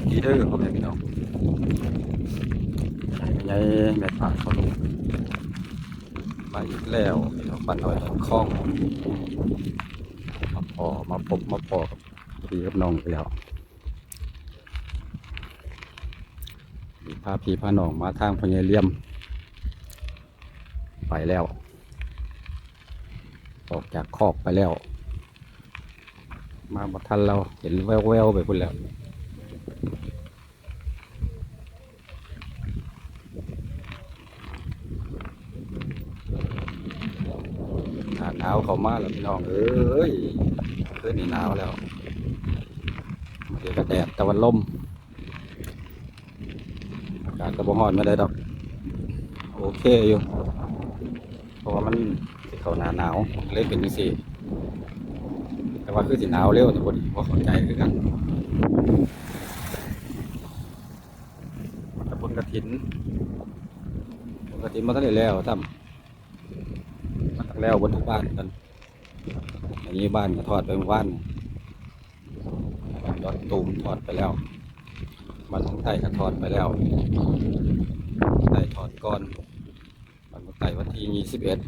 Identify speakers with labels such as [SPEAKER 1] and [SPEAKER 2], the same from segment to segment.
[SPEAKER 1] วัสดีเด้อพ่อแม่พี่น้องใหญ่แม่ป่าเขาลูกมาอีกแล้วพี่น้องปันน้อยคล้องมาพอมาพบมาพอกับพี่กับน้องไปแล้วพาพี่พาน้องมาทางพญาเลี่ยม ไปแล้ว ออกจากคอกไปแล้ว มาบัทันเราเห็นแววๆไปพุ่นแล้วาหนาวเข้ามาแล้วพี่น้องเอ้ยคืนนี้หนาวแล้วเดี๋ยวก็แดดตะวันลมอากาศก็บ่ร้อนไม่ได้ดอก โอเคอยู่เพราะว่ามันสิเขาหนาหนาวเลยเป็นจังซี่ แต่ว่าคือสิหนาวเร็วแต่บ่ดีบ่เข้าใจคือกันตะบนกระถินกระถินมาตั้งแต่แล้วตั้ม แล้วบนทุกบ้านกันอันนี้บ้านก็ทอดไปเมื่อวานบ้านดอดตูมทอดไปแล้วบ้านของไต้ก็ทอดไปแล้วไต่ทอดก่อนบ้านของไต่วันที่ยี่สิบเอ็ด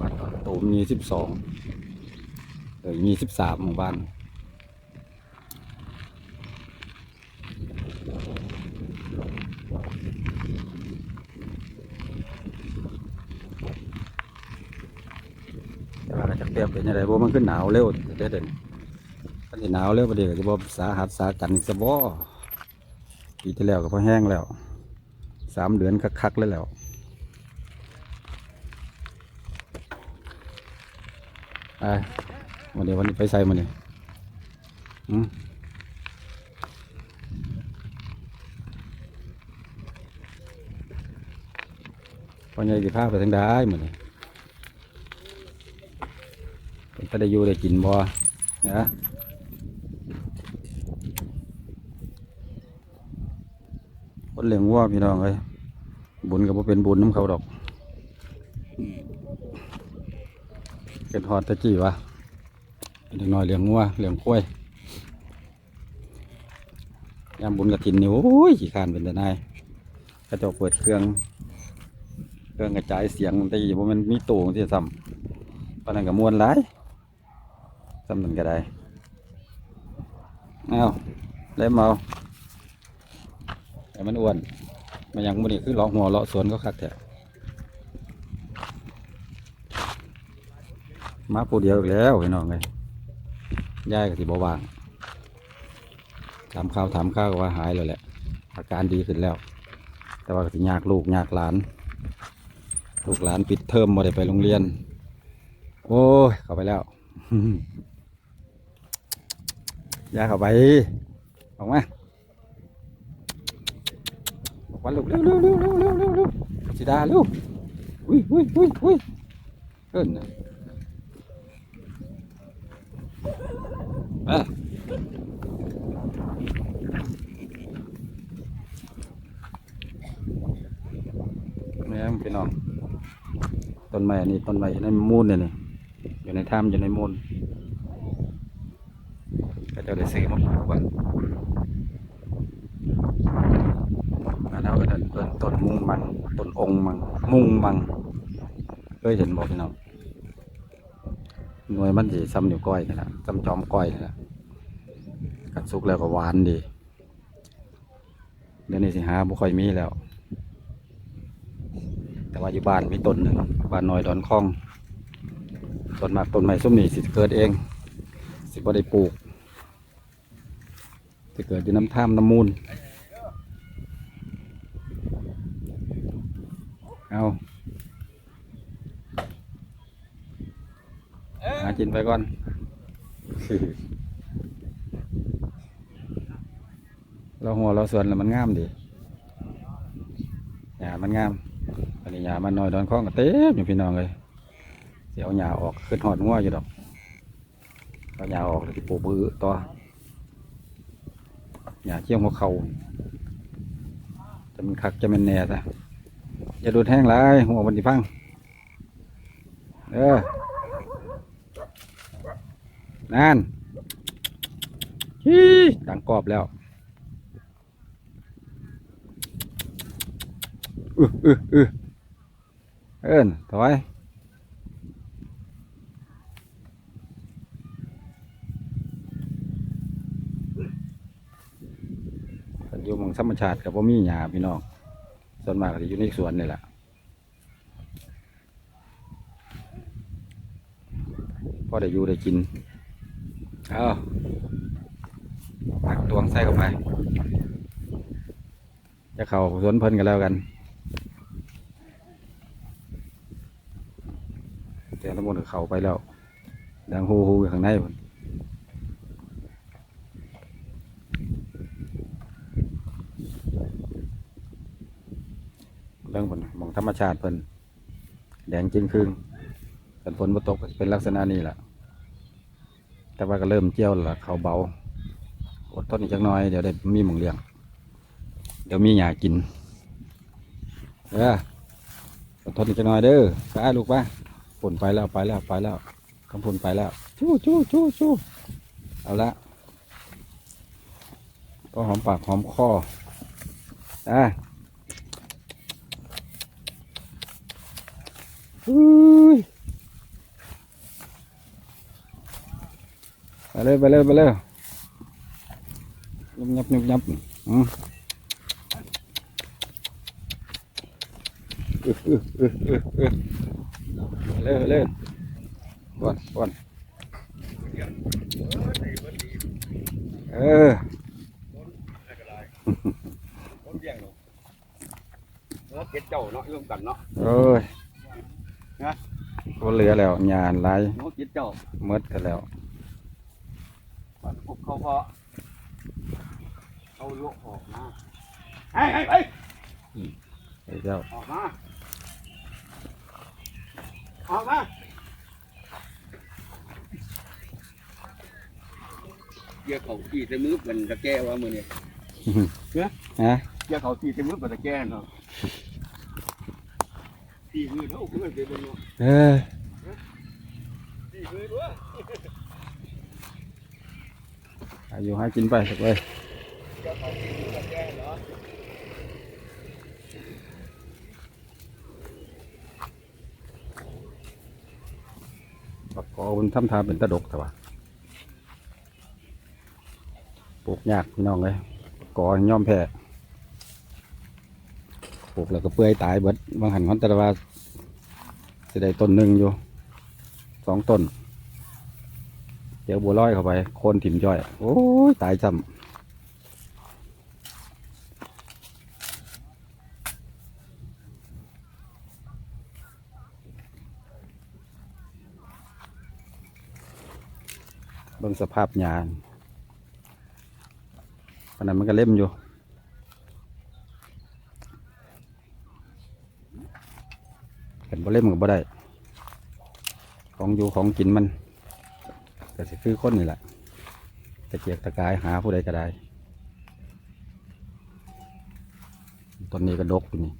[SPEAKER 1] บ้านดอนตูมยี่สิบสองเออยี่สิบสามหมู่บ้าน แต่ว่ากเปรียบเป็นยังไงบ่มันขึ้นหนาวเร็วเด้อเด่นถ้าหนาวเร็วประเดี๋ยวจะบ่สาหัสสากันอีกสบ่ปีที่แล้วก็พอแห้งแล้วสามเดือนคักๆเลยแล้วไปวันนี้วันนี้ไปใส่มาเนี่ยอืมพอใหญ่สิพาไปทางใดมื้อนี้เป็น ตาได้อยู่ได้กินบ่นะคนเลี้ยงวัวพี่น้องเอ้ยบุญก็บ่เป็นบุญน้ำเขาดอกเกิดฮอดตะกี้วะเด็กน้อยเลี้ยงงัวเลี้ยงกล้วยยามบุญกระถินนี่โอ้ยขี้ขานเป็นแต่นายกระจกเปิดเครื่องเครื่องกระจายเสียงต่ยี่บ่แมันมีตู้ที่ซ้ำปนนั้นก็มวนหลาย ซ้ำนั่นก็ได้เอาเล่มเอาแต่มันอ้วนมันยังมันนี่คือเลาะหัวเลาะสวนก็คักแท้มาผู้เดียวอีกแล้วพี่น้องเลยยายก็สิบว่าง ถามข้าวถามข้าวว่าหายแล้วแหละ อาการดีขึ้นแล้ว แต่ว่าก็สิยากลูกยากหลาน ลูกหลานปิดเทอมมาได้ไปโรงเรียน โอ้ยเข้าไปแล้ว ยาเข้าไป ออกมาออกมาลูกเร็วเร็วเร็วเร็วเร็วเร็วเร็วสิดาเร็วอุ้ยอุ้ยอุ้ยอุ้ยเอิ้นน่ะอะนี่ครับพี่น้องต้นไม้นนี้ต้นไม้อยู่ในมูลเนี่ยนี่อยู่ในถ้ำอยู่ในมูล จะได้ซื้อมาปลูกไว้อันนั้นก็เป็นต้นต้นมุงมังต้นองมังมุงมังเคยเห็นบอกพี่น้องหน่วยมันสิซ้ำนิ้วก้อยนี่แหละซ้ำจอมก้อยนี่แหละกัดสุกแล้วก็หวานดีเดี๋ยวนี้สิหาบุค่อยมีแล้ว แต่ว่าอยู่บ้านมีต้นหนึ่งบ้านน้อยดอนคลองต้นมากต้นใหม่ส้มนี่สิเกิดเอง สิบ่ได้ปลูก จะเกิดอยู่น้ำท่ามน้ำมูล เอาหากินไปก่อนเราหัวเราสวนแล้วมันงามดีหญ้ามันงามอันนี้หญ้ามันน้อยดอนคล้องก็เต็มอยู่พี่น้องเลยเสียวหญ้าออกขึ้นหอดงัวอยู่ดอกเอาหญ้าออกแล้วที่ปูบื้อต่ อย่าเชี่ยวหัวเขาจะมันคักจะมันแน่ซะอย่าดูดแห้งไรหัวมันดิฟังเออนั่นฮีดังกรอบแล้วเออเออเออเอินถอย อยู่หมองธรรมชาติกับพ่มีหญ้าพี่น้องส่วนมากก็จะอยู่ในสวนนี่แหละพอได้อยู่ได้กินเอาปักตวงใส่เข้าไป จะเข้าสวนเพิ่นกันแล้วกันแต่ละมนก็เข้าไปแล้วดังฮูฮูอยู่ข้างในพุ่น เรื่องผลมองธรรมชาติเพิ่นแดงจริงคืงกันฝนบ่ตกเป็นลักษณะนี้แหละแต่ว่าก็เริ่มเจียวแล้วล่ะเขาเบาอดทนอีกจักน้อยเดี๋ยวได้มีหมองเลี้ยง เดี๋ยวมีหยากินเอออดทนอีกจักน้อยเด้อไปลูกไปฝนไปแล้วไปแล้วไปแล้วคำฝนไปแล้วชู้ชู้ชู้ชู้เอาละก็หอมปากหอมคออะอุ้ย ไปเลยไปเลยไปเลยยุบยับยุบยับอืมอึอึอึอึอึเร็วเร็วก่อนก่อนเออ
[SPEAKER 2] คนเลี้ยงเนาะแล้วเก็ดเจ้าเนาะร่วมกันเนาะ
[SPEAKER 1] โอ้ย
[SPEAKER 2] นะ
[SPEAKER 1] ก็เหลือแล้วงานไร
[SPEAKER 2] เนาะเก็ดเจ้า
[SPEAKER 1] หมดกันแล้ว
[SPEAKER 2] ปันปุกเขาพอเอาลูกออกมาเฮ้ยเฮ้ยเฮ้ย
[SPEAKER 1] ไอ้เจ้า
[SPEAKER 2] ออกมาออกมาเกี่ยวเขาขี่ใส่มือเป็นตะแก้ว่ามือเนี่ย
[SPEAKER 1] ฮะ
[SPEAKER 2] เกี่ยวเขาขี่ใส่มือเป็นตะแก้เนาะ ขี่มือเท่าเพื่อนเดี๋ยวเนาะ
[SPEAKER 1] เออ
[SPEAKER 2] ขี่มือด้วย
[SPEAKER 1] อายุให้กินไปสักเลย
[SPEAKER 2] เกี่าเปั
[SPEAKER 1] กกอมันทำทาเป็นตะดกแต่ว่าปลูกยากพี่น้องเลยกอย่อมแพ้ ลูกแล้วก็เปื่อยตายเบิดบางหันเขาแต่ว่าจะได้ต้นหนึ่งอยู่สองต้น เดี๋ยวบัวลอยเข้าไปโคนถิ่มย่อย โอ้ยตายซ้ำเบิ่งสภาพหญ้าขนาดมันก็เล่มอยู่ เห็นบ่เล่มก็บ่ได้ ของอยู่ของกินมันก็สิคือคนนี่แหละตะเกียกตะกายหาผู้ใดก็ได้ต้นนี้ก็ดกอยู่นี่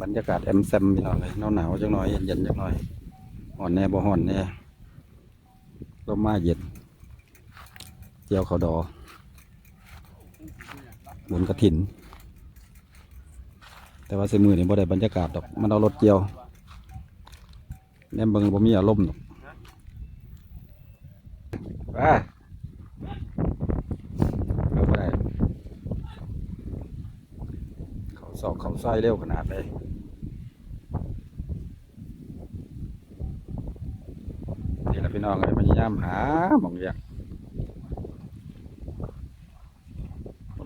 [SPEAKER 1] บรรยากาศแอมแซมพี่น้องเลยหนาวหนาวๆจังหน่อยเย็นๆจังหน่อย ห่อนแน่บ่ห่อนแน่ลมมาเย็นเจียวเขาดอบุญกระถิน แต่ว่าเสมือนี่บ่ได้บรรยากาศดอก มันเอารถเกี่ยวแนมเบิงบ่มีอารมณ์ดอกไปเอาบ่ได้เขาสอกเขาไส้เร็วขนาดเลย แหละพี่น้องเลยพยายามหาหมองเรียก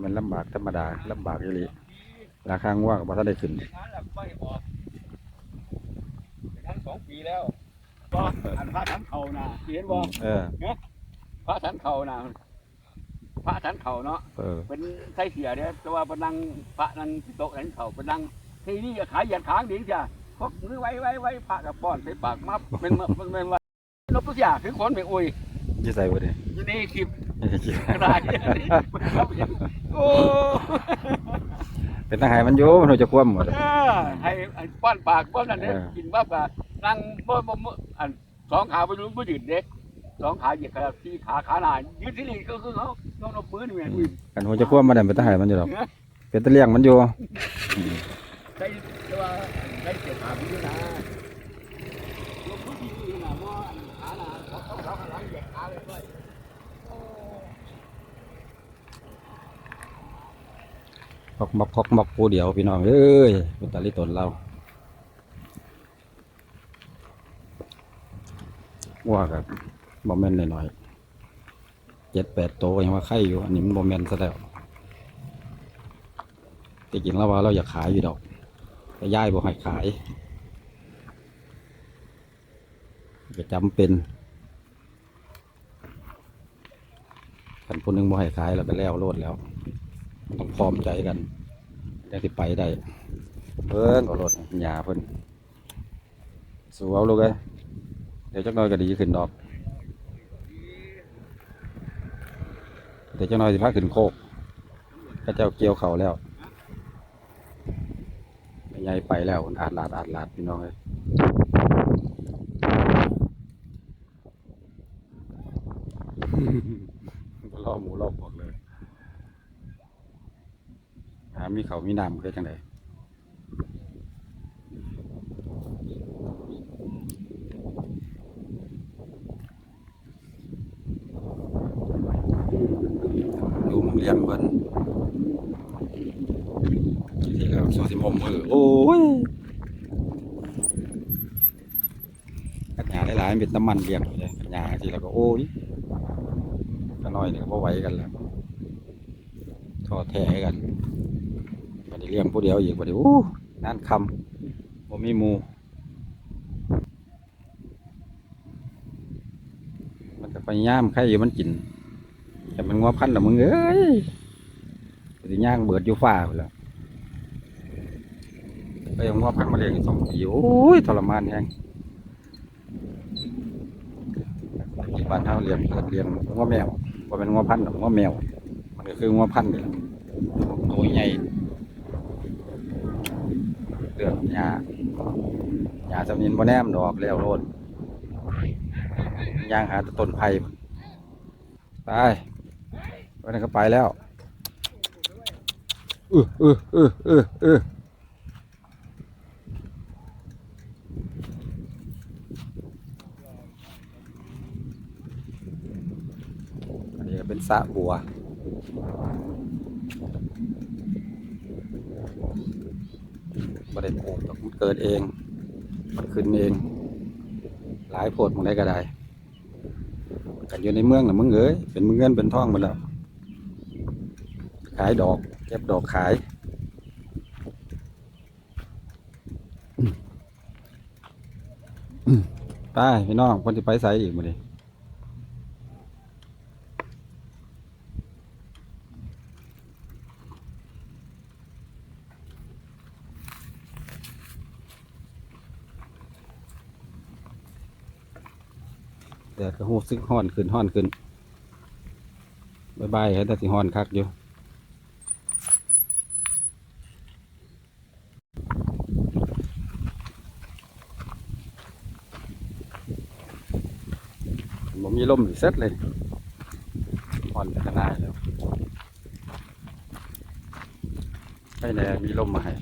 [SPEAKER 1] มันลำบากธรรมดาลำบากอีหลีราคาง่วงกับพระได้ขึ้น
[SPEAKER 2] งานแล้วไม่บอกทั้งสองปีแล้วก็อันพระสันเขานะเห็นบ่
[SPEAKER 1] เออ
[SPEAKER 2] พระสันเขานะพระสันเขาเนาะ
[SPEAKER 1] เออ
[SPEAKER 2] เป็นไส้เสียเนี่ยแต่ว่าเป็นนั่งพระนั่งที่โต๊ะสันเขาเป็นนั่งที่นี่ก็ขายเหยียดขางดีจ้ะพกมือไว้ไว้ไว้พระกับป้อนใส่ปากมับเป็นมันเป็น ว่านกตัวอย่างคือคนเป็นอุ้ย
[SPEAKER 1] ยี่ใส่บ่ดิ
[SPEAKER 2] อยู่ในคลิปกระดาษโอ้
[SPEAKER 1] ไปเป็นทหารมันอยู่มันจะคว่ำหมด
[SPEAKER 2] เออให้ให้ป้อนปากป้อนนั่นเด้
[SPEAKER 1] เออ
[SPEAKER 2] กินบ้าปะนั่งบ่บ่บ่อันสองขาไปรู้บ่ยืนเด็กสองขาเหยียดขาที่ขาขาหน้ายืดที่นี่ก็คือเขาต้องเอาปืนนี่แม่น
[SPEAKER 1] กันหัวจะคว่ำมาได้เป็นทหารมันอยู่หรอกเป็นตะเลียงมันอยู่
[SPEAKER 2] ใช้แต่ว่าใช้เสียขาไปด้วยนะลงพื้นที่อยู่นะบ่อันขาหน้าเขาเขาเขาข้างหลังเหยียดขาเลยด้วย
[SPEAKER 1] คอกมอกคอกมอกผู้เดียวพี่น้องเอ้ยเป็นตาลิตนเราว่ากับบ่แม่นหน่อยๆเจ็ดแปดโตยังว่าไข่อยู่อันนี้มันบ่แม่นซะแล้วแต่จริงแล้วว่าเราอยากขายอยู่ดอกแต่ย่ายบ่ให้ขายก็จำเป็นคันผู้หนึงบ่ให้ขายแล้วก็แล้วโลดแล้ว ต้องพร้อมใจกันจะสิไปได้เพิ่นก็รถหยาเพิ่นสู้เอาลูกเอ้ยเดี๋ยวจักหน่อยก็ดีขึ้นดอก เดี๋ยวจักหน่อยสิพาขึ้นโคกพระเจ้าเกี่ยวเขาแล้วไม่ใหญ่ไปแล้วอาดลาดอาดลาดพี่น้องเอ้ยล่อหมูล่อพวกเลยหา มีเขามีน้ำคือจังไดดูมันเลี้ยงเพิ่นที่แล้วโซสิมมมือโอ้ยกัญญาหลายๆเป็นน้ำมันเลี้ยงเลยกัญญาที่แล้วก็โอ้ยก็น้อยเนี่ยก็ไหวกันแล้วทอแท้กันบัน ลี้ยงผู้เดียวอีกบัดนี้อู้นานคำบ่มีมู มันก็พยายามใครอยู่มันกิน แต่มันงัวพันธุ์ละมึงเอ้ยสิย่างเบิดอยู่ฟ้าพุ่นละไปเอางัวพันธ์มาเลี้ยงอีกสองปีโอ้ยทรมานแฮงที่บ้านเฮาเลี้ยงเลี้ยงงัวแมวบ่าเป็นงัวพันธ์หรืองัวแมว มันก็คืองัวพันธุ์นี่แหละตัวใหญ่ เลือก หญ้าหญ้าสำนินบ่แนมดอกแล้วโลดย่างหาต้นไผ่ไปวันนั้นก็ไปแล้วเออเออเออเออเอออันนี้เป็นสระบัว บ่ได้ปลูกดอกมันเกิดเอง มันขึ้นเอง หลายโพดมันได้ก็ได้กันอยู่ในเมืองน่ะมึงเอ้ยเป็นมึงเงินเป็นท่องหมดแล้ว ขายดอก เก็บดอกขายไปพี่น้องคนที่ไปใส่อีกมา แดดก็หูซึกห้อนขึ้นห้อนขึ้นบายบายให้แต่สิห้อนคักอยู่ผมมีลมอีกเซตเลยอ่อนขนาดแล้วให้แน่มีลมมาให้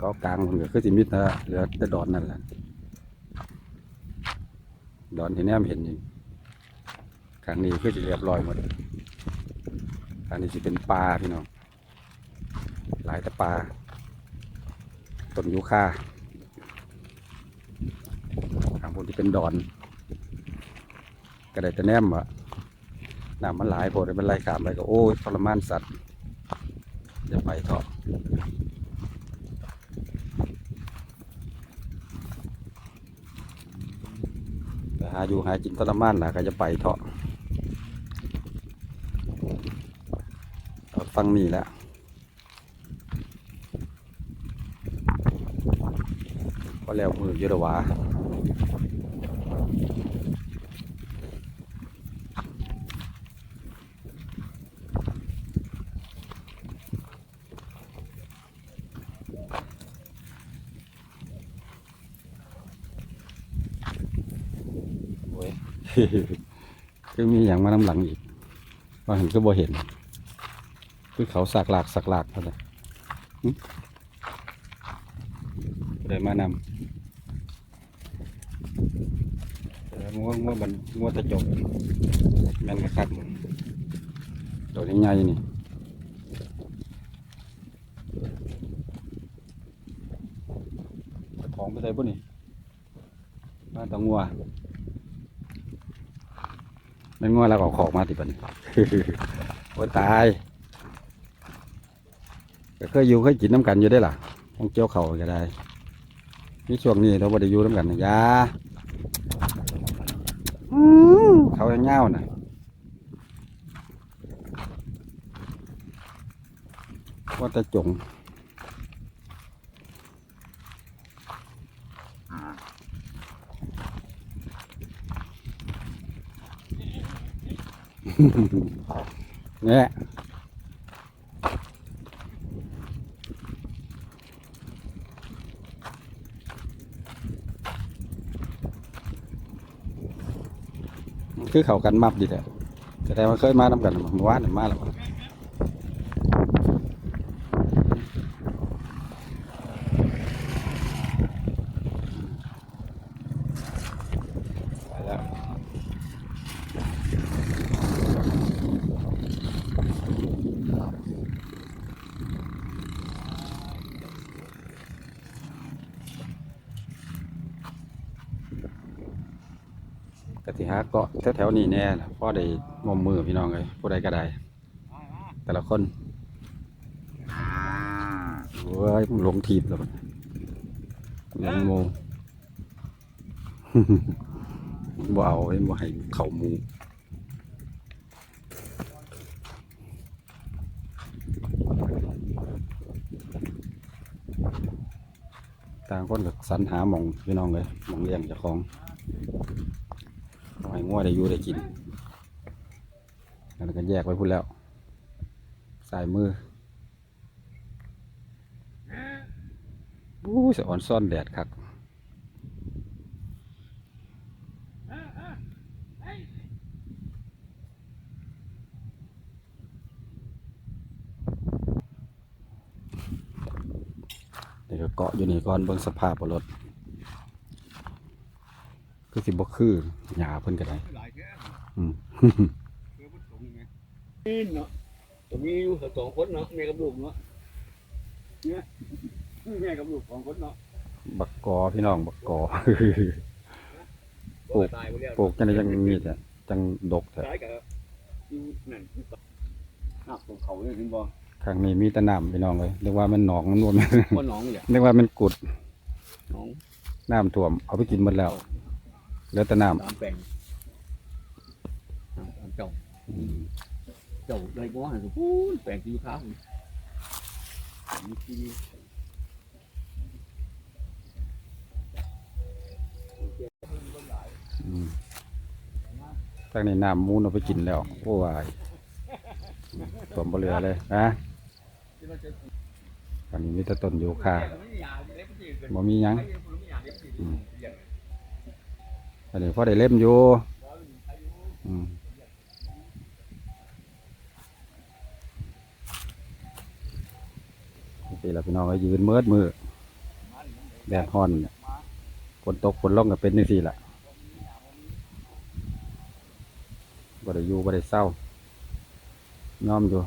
[SPEAKER 1] ก็กลางมันก็คือสิมิดนะเหลือแต่ดอนนั่นแหละดอนที่แนมเห็นอยู่ครั้งนี้คือจะเรียบร้อยหมดครั้งนี้จะเป็นปลาพี่น้องหลายแต่ปลาต้นยูคาทางพวกที่เป็นดอนก็ได้แต่แนมอะน้ำมันหลายโพดเป็นไรขามไปก็โอ้ยทรมานสัตว์จะไปเถอะ หาอยู่หากินตะละม่านหละก็จะไปเถาะฟังนี่แหละพอแล้วมือเยอะหรอวะ อ้ยคือมีอย่างมาน้ำหลังอีกว่าเห็นก็บ่เห็นคือเขาสักหลากสักหลากเท่านั้นเลยมานำแล้วงัวงัวมันงัวตะจกแม่นกระคักตัวนี้ใหญ่นี่ของไปใส่ปุ่นี่บ้านตะงัว แม่นงัวแล้วก็เอาของมาติบันโอ้ยตายก็เคยอยู่เคยกินน้ำกันอยู่ได้อล่ะต้องเจียวเข่าก็ได้นี่ช่วงนี้เราบ่ได้อยู่น้ำกันนะยาเขาเงาวน่ะว่าจะจง นี่ยคือเขากันมับดีแหละแสดงว่าเคยมาทำกันหมื่อวานนี่มาแล้วไปแล้วกติหาเกาะ แถวๆนี้แน่พ่อได้มอมมือพี่น้องเลยผู้ใดก็ได้ แต่ละคนโอ้ยหลงทีบแล้วบัดหลงโมบ่เอาไว้บ่ให้เข่ามูต่างคนกับสรรหาหมองพี่น้องเลยหมองเลี้ยงเจ้าของ ให้งัวได้อยู่ได้กินแล้วก็แยกไว้พูดแล้วสายมืออู้สะอ่อนซ่อนแดดคักเดี๋ยวเกาะอยู่นี่ก่อนเบิ่งสภาพรถ คือสิบ่คือหญ้าเพิ่นก็ได้
[SPEAKER 2] หลายแค่
[SPEAKER 1] อืม
[SPEAKER 2] เพื่อมันสูงไงนี่เนาะตัวมีอยู่สองคนเนาะแม่กับลูกเนาะเนี่ยแม่กับลูกสองคนเนาะ
[SPEAKER 1] บักกอพี่น้องบักกอปลูก
[SPEAKER 2] ตายไปแล้ว
[SPEAKER 1] ปลูกจังได๋จังมีแต่จังดกแท้
[SPEAKER 2] ตายกับอยู่นั่นหักของเขาเลยถึงบ่
[SPEAKER 1] ข้างนี้มีแต่น้ำพี่น้องเลยเรียกว่ามันหนองมันบ่แม่น
[SPEAKER 2] ว่าน้องเนี่ย
[SPEAKER 1] เรียกว่ามันกุด
[SPEAKER 2] น้อง
[SPEAKER 1] น้ำท่วมเอาไปกินหมดแล้ว เหลือแต่น้ำ
[SPEAKER 2] ตามแปลงตามเจ้า
[SPEAKER 1] อืม
[SPEAKER 2] เจ้าได้บ่ให้พูนแปลงที่อยู่ข้างมีที่
[SPEAKER 1] อืมทางนี้น้ำมูนเอาไปกินแล้วโอ้ยท่วมบ่เหลือเลยนะอันนี้มีแต่ต้นยูคา บ่มีหยังอืม อันนี้พอได้เล่มอยู่อืมปีละพี่น้องก็ยืนเมืดมือแดดฮอนฝนตกฝนลงก็เป็นนี่สิล่ะบ่ได้อยู่บ่ได้เศร้า ย่อมอยู่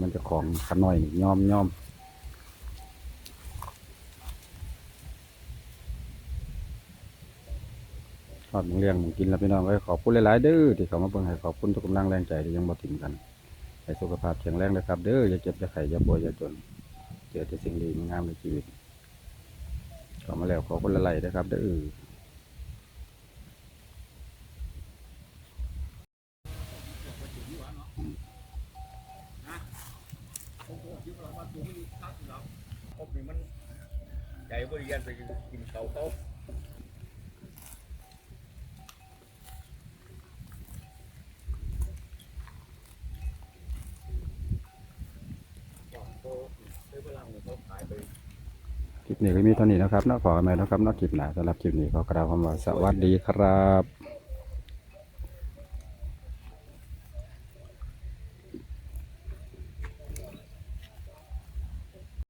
[SPEAKER 1] มันจะของขน้อยนี่ย่อมย่อม อดมึงเลี้ยงมึงกินแล้วพี่น้องเอ้ยขอบคุณหลายๆเด้อที่เขามาเบิ่งให้ขอบคุณทุกกำลังแรงใจที่ยังบ่ทิ้งกันให้สุขภาพแข็งแรงเลยครับเด้ออย่าเจ็บอย่าไข้อย่าป่วยอย่าจนเจอแต่สิ่งดีงามในชีวิตขอมาแล้วขอคนละไหลายนะครับเด้อ
[SPEAKER 2] ใจบริยันไปกินเขาเขา
[SPEAKER 1] คลิปนี้ ก็มีเท่านี้นะครับนาะขอกันใหม่นะครับนอกคลิปหน้าสำหรับคลิปนี้ขอกล่าวคำว่าสวัสดีครับ